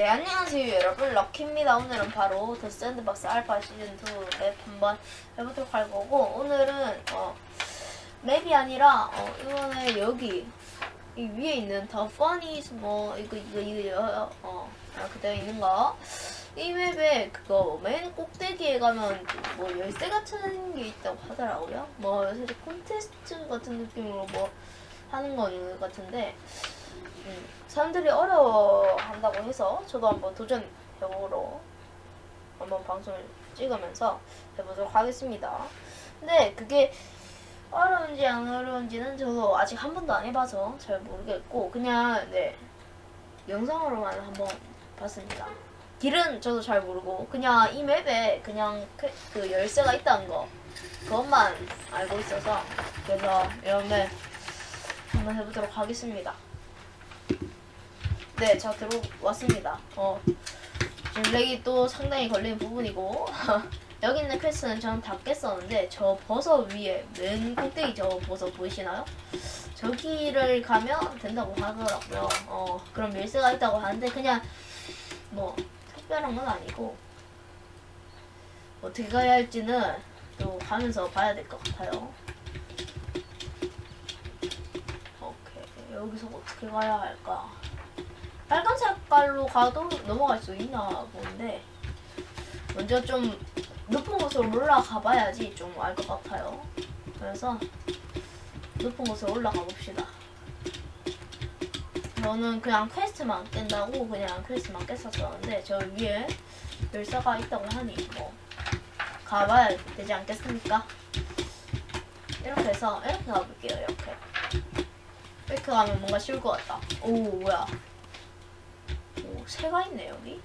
네, 안녕하세요 여러분. 럭키입니다. 오늘은 바로 더 샌드박스 알파 시즌2 맵 한번 해보도록 할 거고 오늘은 어, 맵이 아니라 어, 이번에 여기 이 위에 있는 더 퍼니스 뭐 이거 이거 이거 어 이렇게 되어 있는 거 이 맵에 그거 맨 꼭대기에 가면 뭐 열쇠 같은 게 있다고 하더라고요. 뭐 사실 콘테스트 같은 느낌으로 뭐 하는 거 같은데 음, 사람들이 어려워한다고 해서 저도 한번 도전해보러 한번 방송을 찍으면서 해보도록 하겠습니다. 근데 그게 어려운지 안 어려운지는 저도 아직 한 번도 안 해봐서 잘 모르겠고 그냥 네 영상으로만 한번 봤습니다. 길은 저도 잘 모르고 그냥 이 맵에 그냥 그, 그 열쇠가 있다는 거 그것만 알고 있어서 그래서 이런 맵 한번 해보도록 하겠습니다. 네, 저 들어왔습니다. 어, 지금 렉이 또 상당히 걸리는 부분이고 여기 있는 퀘스트는 저는 다 깼었는데 저 버섯 위에 맨 꼭대기 저 버섯 보이시나요? 저기를 가면 된다고 하더라고요. 어, 그럼 열쇠가 있다고 하는데 그냥 뭐 특별한 건 아니고 어떻게 가야 할지는 또 가면서 봐야 될 것 같아요. 오케이, 여기서 어떻게 가야 할까? 빨간 색깔로 가도 넘어갈 수 있나 본데 먼저 좀 높은 곳으로 올라가 봐야지 좀 알 것 같아요. 그래서 높은 곳으로 올라가 봅시다. 저는 그냥 퀘스트만 깬다고 그냥 퀘스트만 깼었었는데 저 위에 열쇠가 있다고 하니 뭐 가봐야 되지 않겠습니까? 이렇게 해서 이렇게 가볼게요. 이렇게 이렇게 가면 뭔가 쉬울 것 같다. 오 뭐야? 오, 새가 있네 여기.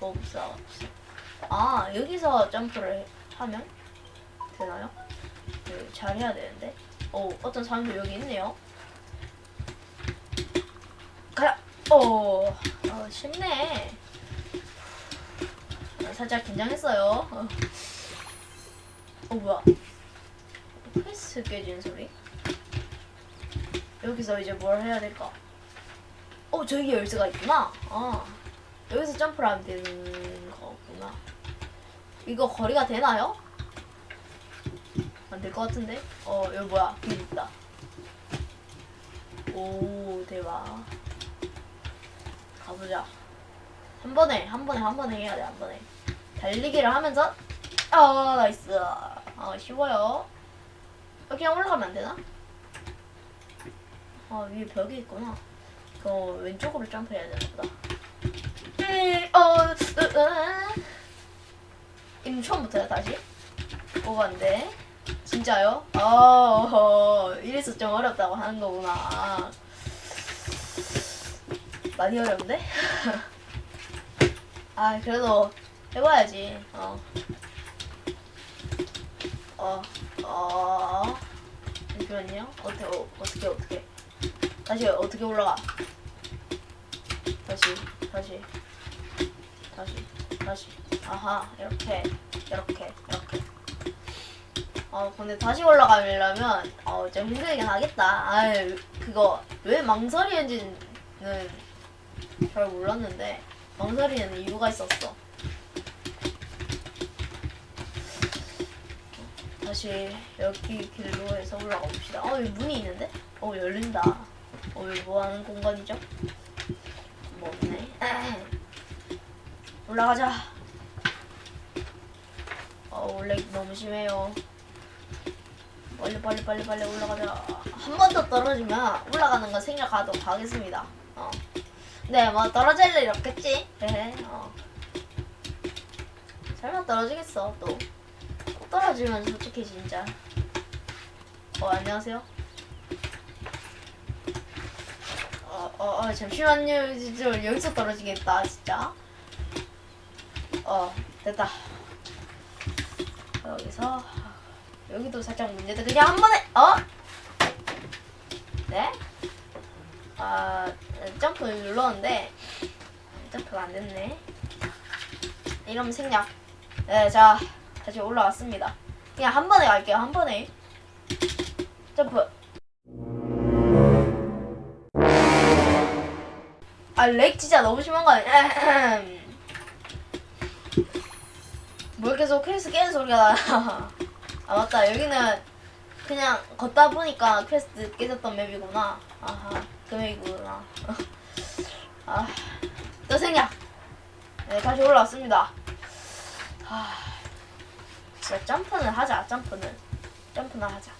몹사. 아 여기서 점프를 하면 되나요? 그, 잘 해야 되는데. 오 어떤 사람도 여기 있네요. 가야. 오 어, 쉽네. 아, 살짝 긴장했어요. 어, 어 뭐야? 패스 깨지는 소리? 여기서 이제 뭘 해야 될까? 어, 저기 열쇠가 있구나. 아, 여기서 점프를 하면 되는 거구나. 이거 거리가 되나요? 안 될 것 같은데? 어, 여기 뭐야? 길 있다. 오, 대박. 가보자. 한 번에, 한 번에, 한 번에 해야 돼, 한 번에. 달리기를 하면서, 아, 나이스. 아, 쉬워요. 어, 그냥 올라가면 안 되나? 아, 위에 벽이 있구나. 그 왼쪽으로 점프해야 되나 보다. 음, 어, 으, 으. 임 처음부터야 다시? 오반데 진짜요? 어, 이래서 좀 어렵다고 하는 거구나. 많이 어려운데? 아, 그래도 해봐야지. 어. 어, 어. 잠시만요. 어떻게, 어, 어떻게, 어떻게. 다시 어떻게 올라가? 다시 다시 다시 다시. 아하 이렇게 이렇게 이렇게. 어 근데 다시 올라가려면 어좀 힘들긴 하겠다. 아유 그거 왜 망설이는지는 잘 몰랐는데 망설이는 이유가 있었어. 다시 여기 길로 해서 올라가 봅시다. 어 여기 문이 있는데? 어 열린다. 어, 여기 뭐 하는 공간이죠? 뭐 없네. 올라가자. 어, 원래 너무 심해요. 빨리 빨리 빨리 빨리 올라가자. 한 번 더 떨어지면 올라가는 거 생각하도록 하겠습니다. 어. 네, 뭐 떨어질 일 없겠지. 헤헤. 어. 설마 떨어지겠어 또. 꼭 떨어지면 솔직히 진짜. 어 안녕하세요. 어, 어, 어, 잠시만요. 진짜 여기서 떨어지겠다, 진짜. 어, 됐다. 여기서 여기도 살짝 문제돼. 그냥 한 번에 어? 네? 아, 점프 눌렀는데 점프가 안 됐네. 이러면 생략. 네, 자, 다시 올라왔습니다. 그냥 한 번에 갈게요. 한 번에. 점프. 아, 렉 진짜 너무 심한 거 아니야? 뭘 계속 퀘스트 깨는 소리가 나. 아, 맞다. 여기는 그냥 걷다 보니까 퀘스트 깨졌던 맵이구나. 아하, 그 맵이구나. 아, 또 생략. 네, 다시 올라왔습니다. 아, 진짜 점프는 하자, 점프는. 점프는 하자.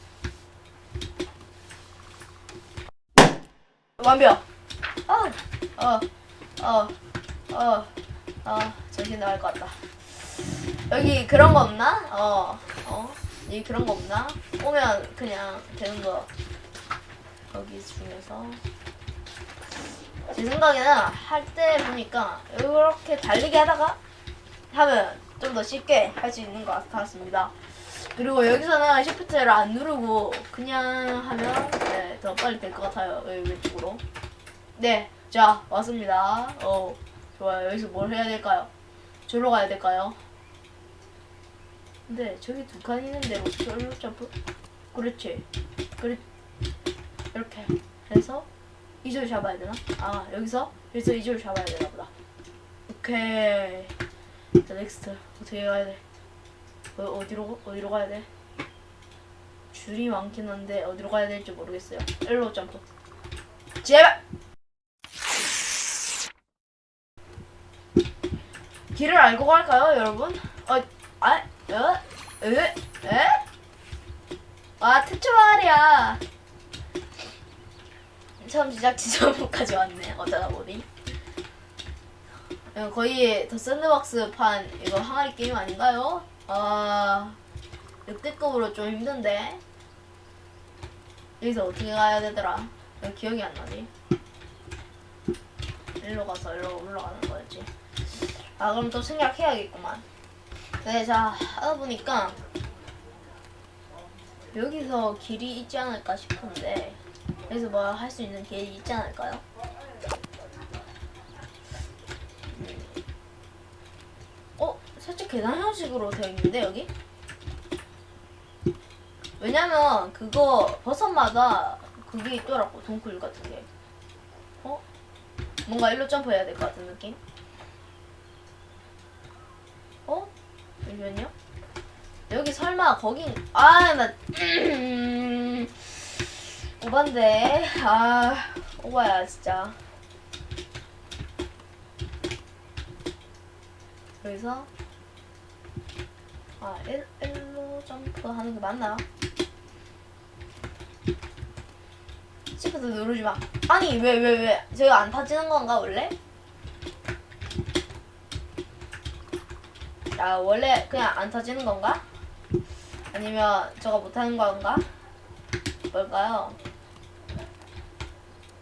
완벽. 어, 어, 어, 어, 어, 정신 나갈 것 같다. 여기 그런 거 없나? 어, 어, 여기 그런 거 없나? 오면 그냥 되는 거. 거기 중에서. 제 생각에는 할 때 보니까 이렇게 달리기 하다가 하면 좀 더 쉽게 할 수 있는 것 같았습니다. 그리고 여기서는 시프트를 안 누르고 그냥 하면 네, 더 빨리 될 것 같아요. 여기 왼쪽으로. 네, 자 왔습니다. 어, 좋아요. 여기서 뭘 해야 될까요? 저로 가야 될까요? 근데 저기 두 칸 있는데 얼로 점프? 그렇지. 그렇 이렇게 해서 이줄 잡아야 되나? 아 여기서 여기서 이줄 잡아야 되나 보다. 오케이. 자 넥스트 어떻게 가야 돼? 어, 어디로 어디로 가야 돼? 줄이 많긴 한데 어디로 가야 될지 모르겠어요. 일로 점프. 제발. 길을 알고 갈까요, 여러분? 어, 아, 어, 에, 에? 아, 특수말이야. 처음 시작 지점까지 왔네. 어쩌다 보니. 거의 더 샌드박스 판 이거 항아리 게임 아닌가요? 아, 역대급으로 좀 힘든데. 여기서 어떻게 가야 되더라? 기억이 안 나지. 일로 가서 일로 올라가는 거였지. 아 그럼 또 생각해야겠구만. 네, 자 하다 보니까 여기서 길이 있지 않을까 싶은데 여기서 뭐 할 수 있는 길이 있지 않을까요? 음. 어, 살짝 계단 형식으로 되어 있는데 여기? 왜냐면 그거 버섯마다 그게 있더라고 동굴 같은 게. 어? 뭔가 일로 점프해야 될 것 같은 느낌? 어? 잠시만요. 여기 설마 거긴 아나 음, 오반데 아 오바야 진짜. 그래서 아 일, 일로 점프 하는 게 맞나? 시프트 누르지 마. 아니 왜왜 왜? 제가 안 타지는 건가 원래? 아 원래 그냥 안 터지는 건가? 아니면 저거 못하는 건가? 뭘까요?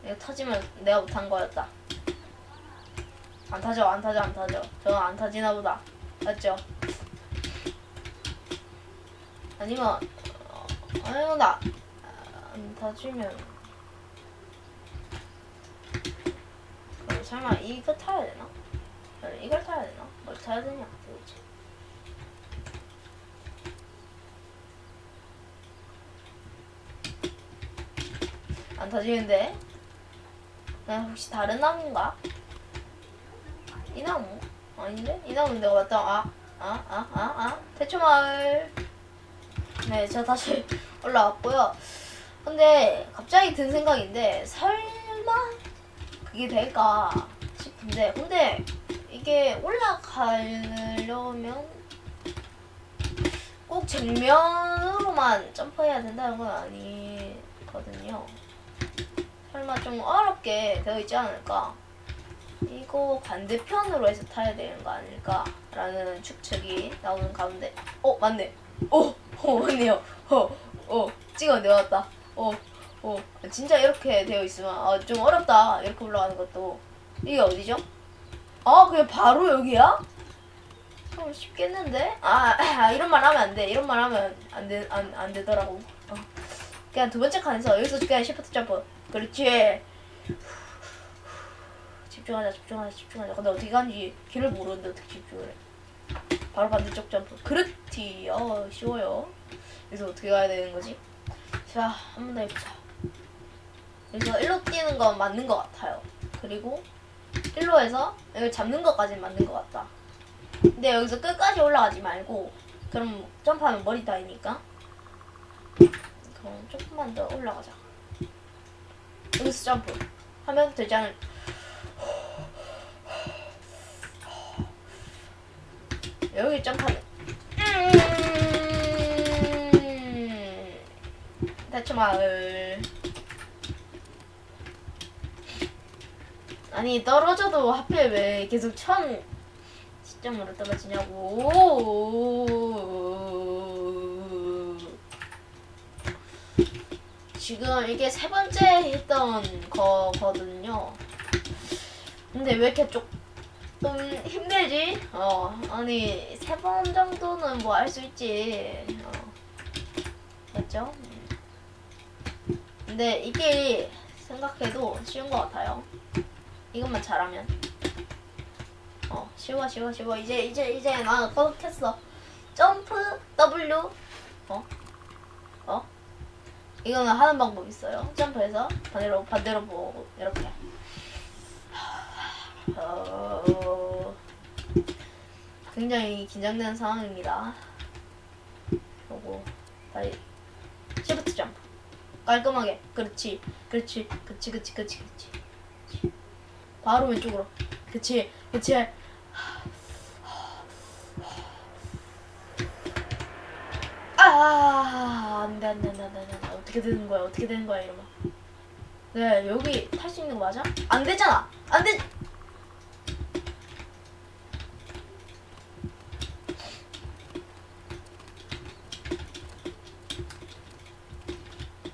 이거 터지면 내가 못한 거였다. 안 타죠, 안 타죠, 안 타죠. 저거 안 타지나 보다. 맞죠? 아니면 어, 아니면 나 안 타지면 그럼 설마 이거 타야 되나? 이걸 타야 되나? 뭘 타야 되냐 도대체? 안 터지는데? 그냥 혹시 다른 나무인가? 이 나무? 아닌데? 이 나무는 내가 봤다. 아, 아, 아, 아, 아. 대초마을. 네, 저 다시 올라왔고요. 근데 갑자기 든 생각인데 설마 그게 될까 싶은데 근데 이게 올라가려면 꼭 정면으로만 점프해야 된다는 건 아니거든요. 설마 좀 어렵게 되어 있지 않을까? 이거 반대편으로 해서 타야 되는 거 아닐까라는 추측이 나오는 가운데 어 맞네 어, 어 맞네요 어, 어 찍어 내왔다 어, 어 진짜 이렇게 되어 있으면 아, 좀 어렵다 이렇게 올라가는 것도 이게 어디죠? 아 그냥 바로 여기야? 그럼 쉽겠는데? 아, 아 이런 말 하면 안 돼. 이런 말 하면 안 돼, 안, 안 되더라고. 어. 그냥 두 번째 칸에서 여기서 그냥 시프트 점프. 그렇지. 집중하자, 집중하자, 집중하자. 근데 어떻게 가는지 길을 모르는데 어떻게 집중을 해. 바로 반대쪽 점프. 그렇지. 어, 쉬워요. 여기서 어떻게 가야 되는 거지? 자, 한 번 더 해보자. 여기서 일로 뛰는 건 맞는 것 같아요. 그리고 일로 해서 이걸 잡는 것까지는 맞는 것 같다. 근데 여기서 끝까지 올라가지 말고 그럼 점프하면 머리 다이니까 그럼 조금만 더 올라가자. 여기서 점프. 하면 되지 않을 여기 점프하면 음, 대추 마을. 아니 떨어져도 하필 왜 계속 처음 시점으로 떨어지냐고 지금 이게 세 번째 했던 거거든요 근데 왜 이렇게 조금 힘들지? 어 아니 세 번 정도는 뭐 할 수 있지 어. 맞죠? 근데 이게 생각해도 쉬운 것 같아요 이것만 잘하면 어 쉬워 쉬워 쉬워 이제 이제 이제 나 꺼득했어 점프 W 어? 어? 이거는 하는 방법 있어요. 점프해서 반대로 반대로 보고 이렇게. 어, 굉장히 긴장되는 상황입니다. 요거 다시 시프트 점프. 깔끔하게. 그렇지 그렇지 그렇지 그렇지 그렇지 그렇지. 바로 왼쪽으로. 그치, 그치. 아, 안 돼, 안 돼, 안 돼, 안 돼, 안 돼. 어떻게 되는 거야, 어떻게 되는 거야, 이러면. 네, 여기 탈 수 있는 거 맞아? 안 되잖아! 안 돼!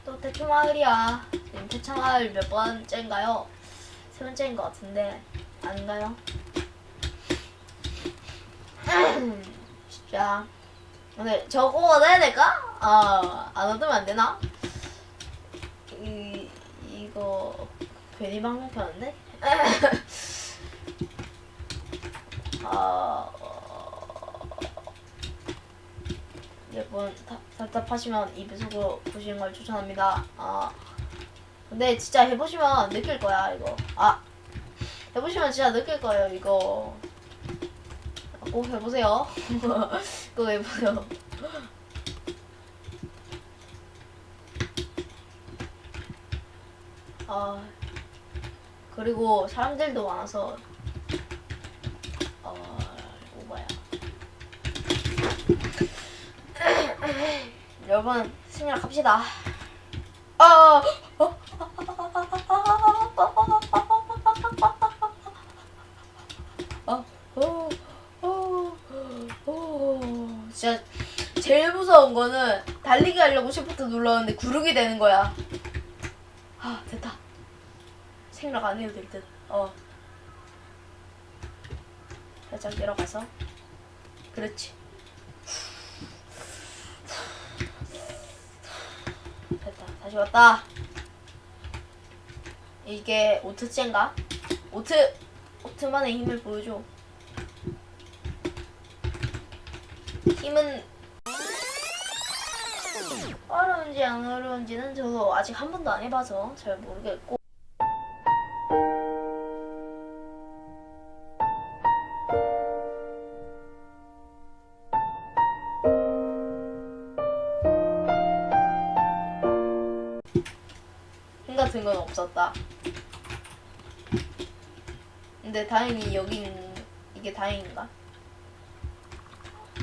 또 대초 마을이야. 지금 대초 마을 몇 번째인가요? 세 번째인 것 같은데 아닌가요? 진짜 오늘 저거 얻어야 될까? 아안 얻으면 안 되나? 이 이거 괜히 방송 켰는데? 아 여러분 다- 답답하시면 이배속으로 보시는 걸 추천합니다. 아. 근데 진짜 해보시면 느낄 거야 이거. 아. 해보시면 진짜 느낄 거예요 이거. 꼭 해보세요. 꼭 해보세요 아 그리고 사람들도 많아서 어 오바야 여러분 갑시다 아. 진짜 제일 무서운 거는 달리기 하려고 시프트 눌렀는데 구르기 되는 거야. 아 됐다. 생각 안 해도 될 듯. 어. 살짝 내려가서. 그렇지. 됐다. 다시 왔다. 이게 오트째인가? 오트 오트만의 힘을 보여줘. 힘은 어려운지 안 어려운지는 저도 아직 한 번도 안 해봐서 잘 모르겠고. 근데 다행히 여긴 이게 다행인가?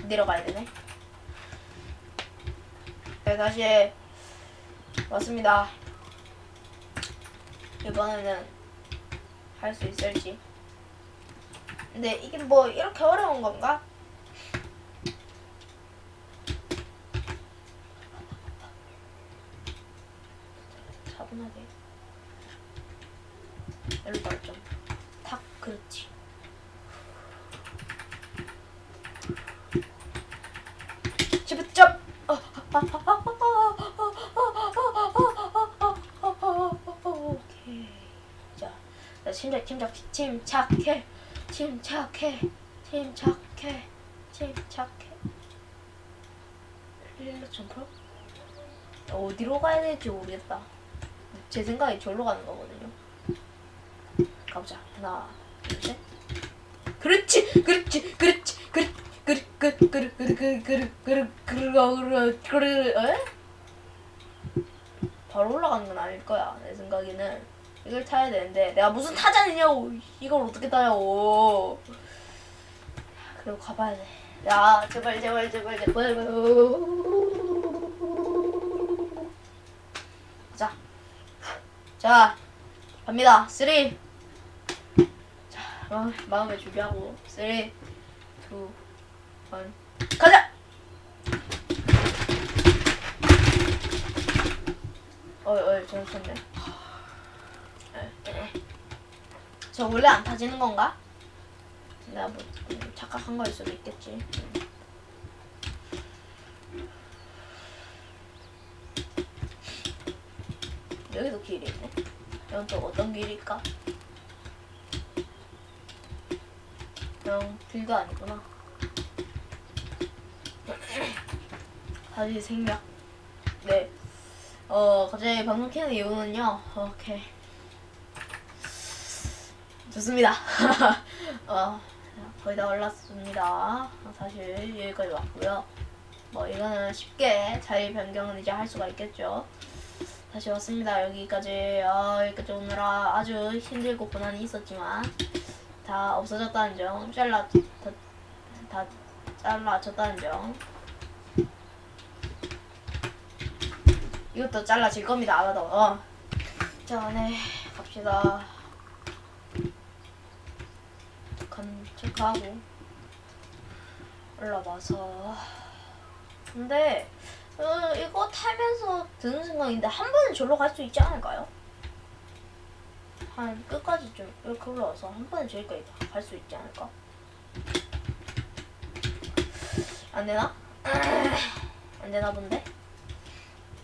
내려가야 되네. 네, 다시 왔습니다. 이번에는 할 수 있을지. 근데 이게 뭐 이렇게 어려운 건가? 차분하게. 일로 좀. 탁, 그렇지. 집점. 오케이. 자, 자, 침착, 침착, 침착해, 침착해, 침착해, 침착해. 일로 점프? 어디로 가야 될지 모르겠다. 제 생각에 절로 가는 거거든요. 가보자. 하나, 그렇지 그렇지 그렇지 그렇지 그렇지 그렇지 그렇지 그렇지 그렇지 그렇지 그렇지 바로 올라가는 건 아닐 거야 내 생각에는 이걸 타야 되는데 내가 무슨 타자느냐고 이걸 어떻게 타냐고 그리고 가봐야 돼. 야 제발 제발 제발 제발 자, 자 갑니다. 3, 어, 마음의 준비하고. 3, 2, 1 가자! 어이 어이 잘못했네. 아, 저 원래 안 타지는 건가? 내가 뭐, 뭐 착각한 거일 수도 있겠지. 음. 여기도 길이 있네. 이건 또 어떤 길일까? 영 길도 아니구나. 다시 생략. 네. 어 갑자기 방송 켜는 이유는요. 오케이. 좋습니다. 어, 거의 다 올랐습니다. 사실 여기까지 왔고요. 뭐 이거는 쉽게 자리 변경은 이제 할 수가 있겠죠. 다시 왔습니다. 여기까지 어, 여기까지 오느라 아주 힘들고 고난이 있었지만 다 없어졌다는 점, 잘라 다, 다 잘라졌다는 점. 이것도 잘라질 겁니다. 아마도. 어. 자, 네 갑시다. 간 체크하고 올라와서 근데 어, 이거 타면서 드는 생각인데 한 번은 절로 갈 수 있지 않을까요? 한 끝까지 좀 이렇게 올라와서 한 번은 저기까지 갈 수 있지 않을까? 안 되나? 안 되나 본데?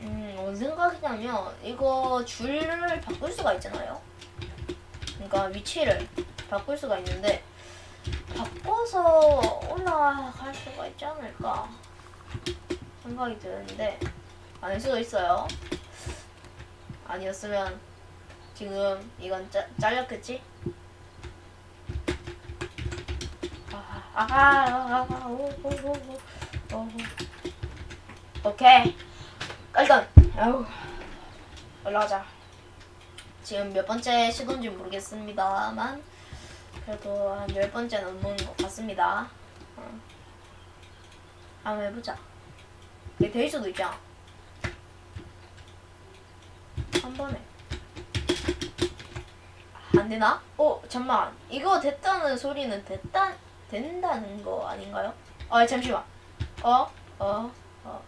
음, 뭔 생각이냐면 이거 줄을 바꿀 수가 있잖아요. 그러니까 위치를 바꿀 수가 있는데 바꿔서 올라갈 수가 있지 않을까 생각이 드는데 아닐 수도 있어요. 아니었으면 지금 이건 짜, 잘렸겠지? 아, 아, 아, 아, 오, 오, 오, 오, 오. 오케이. 일단, 아우, 올라가자. 지금 몇 번째 시도인지 모르겠습니다만 그래도 한 열 번째 넘는 것 같습니다. 어. 한번 해보자. 이게 될 수도 있잖아. 한 번에. 안 되나? 어, 잠만. 이거 됐다는 소리는 됐다, 된다는 거 아닌가요? 아, 잠시만. 어, 어, 어.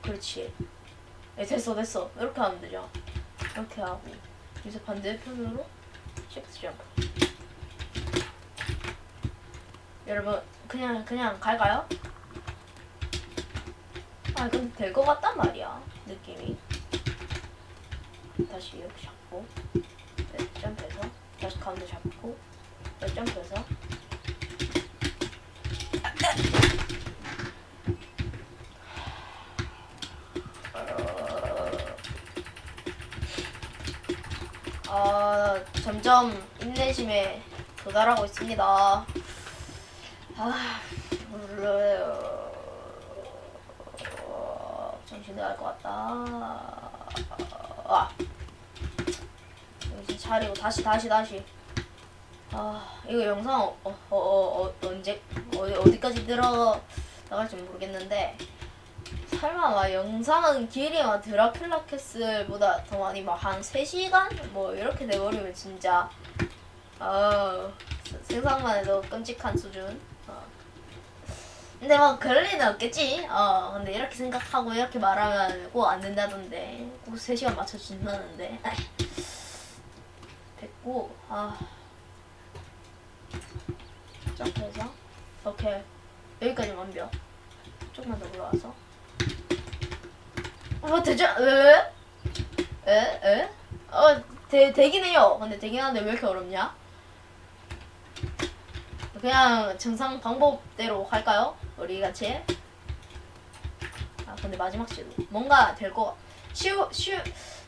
그렇지. 네, 됐어, 됐어. 이렇게 하면 되죠. 이렇게 하고. 이제 반대편으로 시프트 점프. 여러분, 그냥, 그냥 갈까요? 아, 근데 될 것 같단 말이야. 느낌이. 다시 이렇게 잡고. 네, 점프해서. 다시 가운데 잡고. 네, 점프해서. 어, 점점 인내심에 도달하고 있습니다. 아, 정신이 날것 같다. 아, 차리고 다시 다시 다시. 아, 이거 영상 어, 어, 어, 어 언제 어디 어디까지 들어 나갈지 모르겠는데. 설마 막 영상 길이 막 드라큘라 캐슬보다 더 많이 막 한 3시간? 뭐 이렇게 돼버리면 진짜 어, 생각만 해도 끔찍한 수준 어. 근데 뭐 그럴 리는 없겠지 어 근데 이렇게 생각하고 이렇게 말하면 꼭 안 된다던데 꼭 3시간 맞춰준다는데 됐고 아 점프해서 오케이 여기까지 완벽 조금만 더 올라와서 어, 되죠? 에? 에? 에? 어, 되, 되긴 해요. 근데 되긴 하는데 왜 이렇게 어렵냐? 그냥 정상 방법대로 갈까요? 우리 같이. 아, 근데 마지막 시도. 뭔가 될 거, 쉬우, 쉬우,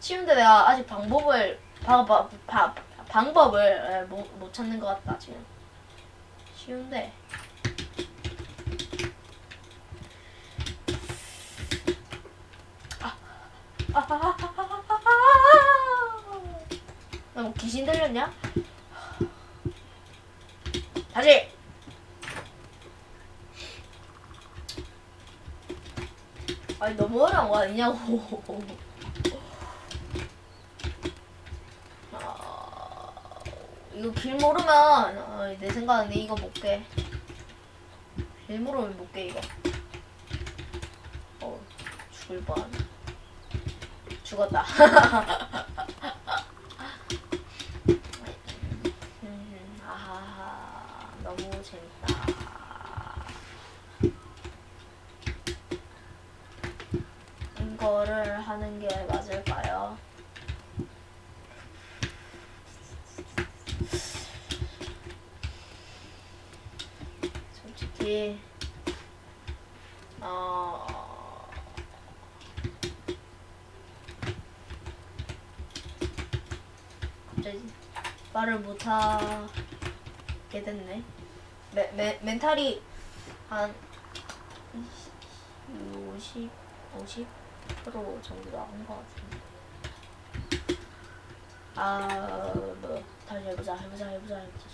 쉬운데 내가 아직 방법을 봐, 봐, 봐, 방법을 에, 못, 못 찾는 것 같다 지금 쉬운데 나뭐 귀신 들렸냐? 다시 아니 너무 어려운 거 아니냐고 아, 이거 길 모르면 아, 내 생각은 이거 못 깨 길 모르면 못 깨 이거. 어 죽을 뻔 죽었다 음, 아하 너무 재밌다 이거를 하는 게 맞을까요? 솔직히 어 갑자기 말을 못하게 됐네. 메, 메, 멘탈이 한 50, 50% 정도 나온 것 같은데. 아, 뭐 다시 해보자, 해보자, 해보자, 해보자,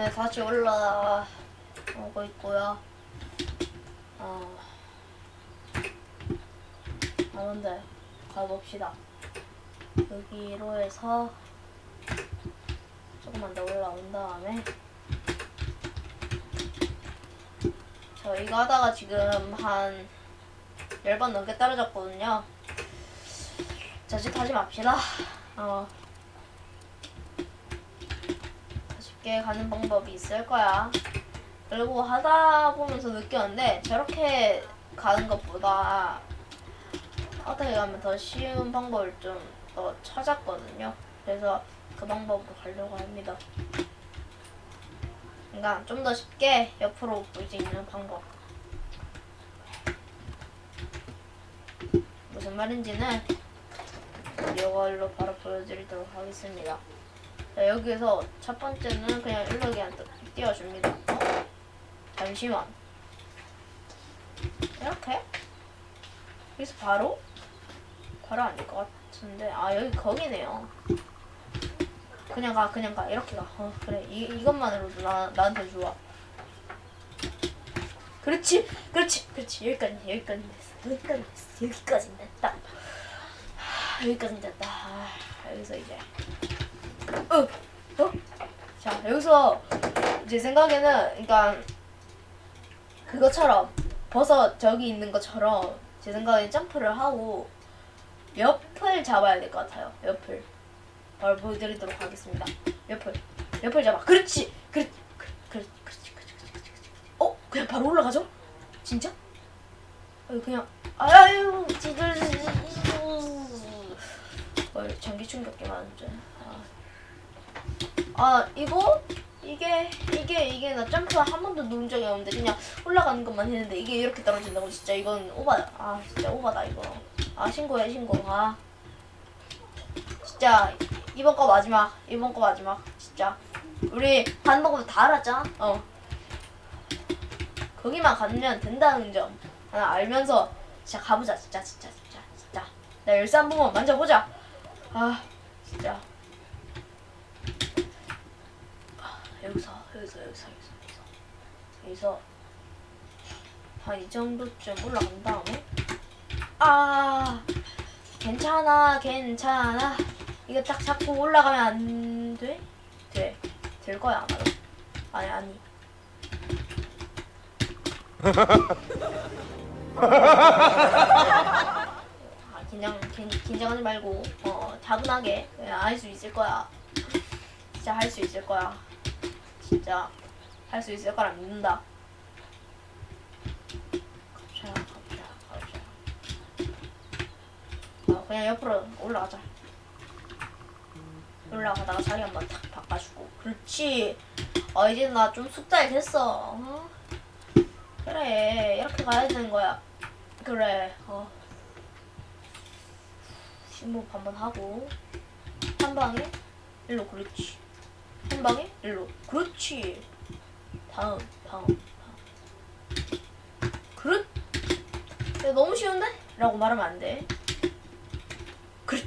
네, 다시 올라오고 있고요. 어, 아는데 가봅시다. 여기로 해서 조금만 더 올라온 다음에 저 이거 하다가 지금 한 10번 넘게 떨어졌거든요. 자칫하지 맙시다. 어. 쉽게 가는 방법이 있을 거야. 그리고 하다 보면서 느꼈는데 저렇게 가는 것보다 어떻게 가면 더 쉬운 방법을 좀 더 찾았거든요. 그래서 그 방법으로 가려고 합니다. 그러니까 좀 더 쉽게 옆으로 볼 수 있는 방법. 무슨 말인지는 이걸로 바로 보여드리도록 하겠습니다. 자, 여기서 첫 번째는 그냥 일로 그냥 띄- 띄워줍니다. 어? 잠시만. 이렇게? 여기서 바로? 바로 아닐 것 같은데. 아, 여기 거기네요. 그냥 가, 그냥 가. 이렇게 가. 어, 그래. 이, 이것만으로도 나, 나한테 좋아. 그렇지, 그렇지, 그렇지. 여기까지, 여기까지 됐어. 여기까지 됐어. 여기까지 됐다. 하, 여기까지 됐다. 아, 여기서 이제. 어, 어? 자, 여기서 제 생각에는, 그러니까 그것처럼 버섯 저기 있는 것처럼 제 생각에 점프를 하고 옆을 잡아야 될 것 같아요. 옆을. 바로 보여드리도록 하겠습니다. 옆을, 옆을 잡아. 그렇지, 그렇, 그, 그, 그렇지, 그렇지, 그렇지, 그렇지. 어, 그냥 바로 올라가죠? 진짜? 아유, 그냥 아유, 진짜. 어, 전기 충격기 맞은데. 아. 아 이거? 이게 이게 이게 나 점프 한 번도 누른 적이 없는데 그냥 올라가는 것만 했는데 이게 이렇게 떨어진다고 진짜 이건 오바다 아 진짜 오바다 이거. 아 신고해 신고. 아. 진짜 이번 거 마지막 이번 거 마지막. 진짜. 우리 가는 방법 다 알았잖아? 어. 거기만 가면 된다는 점 하나 알면서 진짜 가보자 진짜 진짜 진짜 진짜. 나 열쇠 한 번만 만져보자. 아 진짜 여기서 여기서 여기서 여기서 여기서. 한 이 정도쯤 올라간 다음에 아 괜찮아 괜찮아. 이거 딱 잡고 올라가면 안 돼? 돼. 될 거야 아마도 아니 아니. 아, 긴장 긴, 긴장하지 말고 어 차분하게 그냥 할수 있을 거야. 진짜 할 수 있을 거야 진짜 할 수 있을 거라 믿는다. 가보자, 가보자, 가보자. 어, 그냥 옆으로 올라가자. 올라가다가 자리 한번 탁 바꿔주고. 그렇지. 어, 이제 나 좀 숙달 됐어. 어? 그래, 이렇게 가야 되는 거야. 그래, 어. 심호흡 한번 하고. 한 방에, 일로, 그렇지. 한 방에, 일로. 그렇지. 다음, 다음. 그렇. 야, 너무 쉬운데? 라고 말하면 안 돼. 그렇.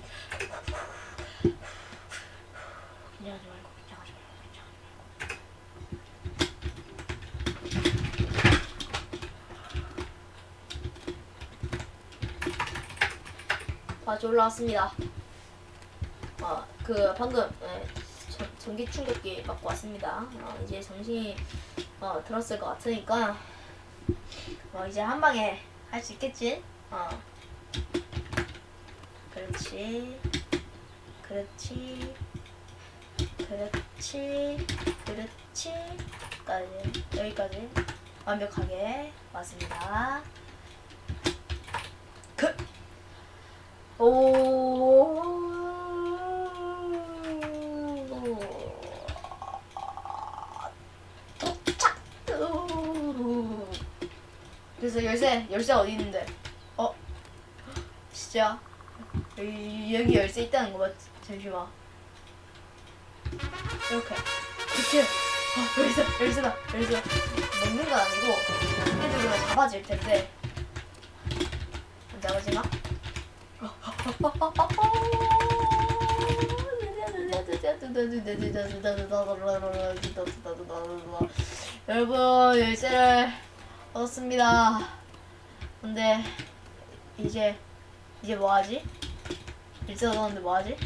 긴장하지 말고, 긴장하지 말고, 긴장하지 말고. 다시 올라왔습니다. 어, 그 방금 예, 전- 전기 충격기 맞고 왔습니다. 어, 이제 정신이 어, 들었을 것 같으니까 어, 이제 한 방에 할 수 있겠지? 어. 그렇지. 그렇지. 그렇지. 그렇지. 까지 여기까지 완벽하게 왔습니다. 그 오. 도착. 우. 그래서 열쇠 열쇠 어디 있는데? 어? 진짜 여기, 여기 열쇠 있다는 거 맞지? 잠시만. 이렇게. 그치? 아, 열쇠, 열쇠다, 열쇠. 먹는 건 아니고, 애들이면 잡아질 텐데. 잡아지 마. 여러분 열쇠를 얻었습니다. 근데 이제 이제 뭐하지? 열쇠 얻었는데 뭐하지?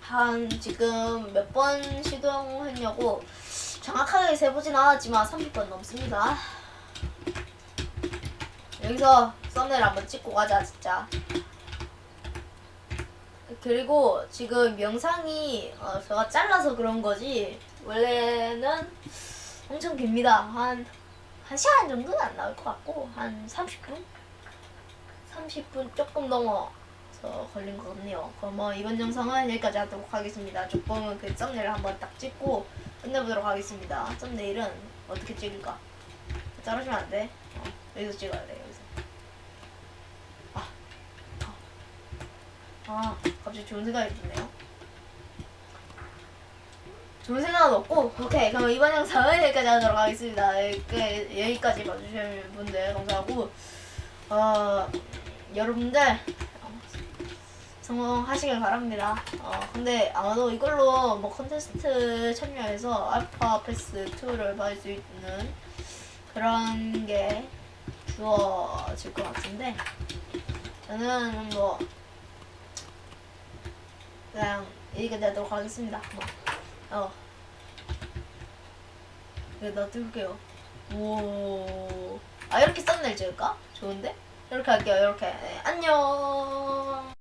한 지금 몇 번 시도했냐고 정확하게 세보진 않았지만 30번 넘습니다. 여기서 썸네일 한번 찍고 가자 진짜. 그리고 지금 영상이 어, 제가 잘라서 그런 거지 원래는 엄청 깁니다. 한, 한 시간 정도는 안 나올 것 같고 한 30분? 30분 조금 넘어 서 걸린 것 같네요. 그럼 뭐 이번 영상은 여기까지 하도록 하겠습니다. 조금은 그 썸네일을 한번 딱 찍고 끝내보도록 하겠습니다. 썸네일은 어떻게 찍을까? 자르시면 안 돼. 어, 여기서 찍어야 돼. 여기서. 아, 아, 아, 갑자기 좋은 생각이 드네요. 좋은 생각은 없고, 오케이. 그럼 이번 영상은 여기까지 하도록 하겠습니다. 여기- 여기까지 봐주신 분들 감사하고, 어, 여러분들, 어, 성공하시길 바랍니다. 어, 근데 아마도 이걸로 뭐 컨테스트 참여해서 알파 패스 2를 받을 수 있는 그런 게 주어질 것 같은데, 저는 뭐, 그냥 여기까지 하도록 하겠습니다. 뭐, 어. 이거 놔둘게요. 오. 아, 이렇게 썸네일 찍을까? 좋은데? 이렇게 할게요, 이렇게. 네, 안녕.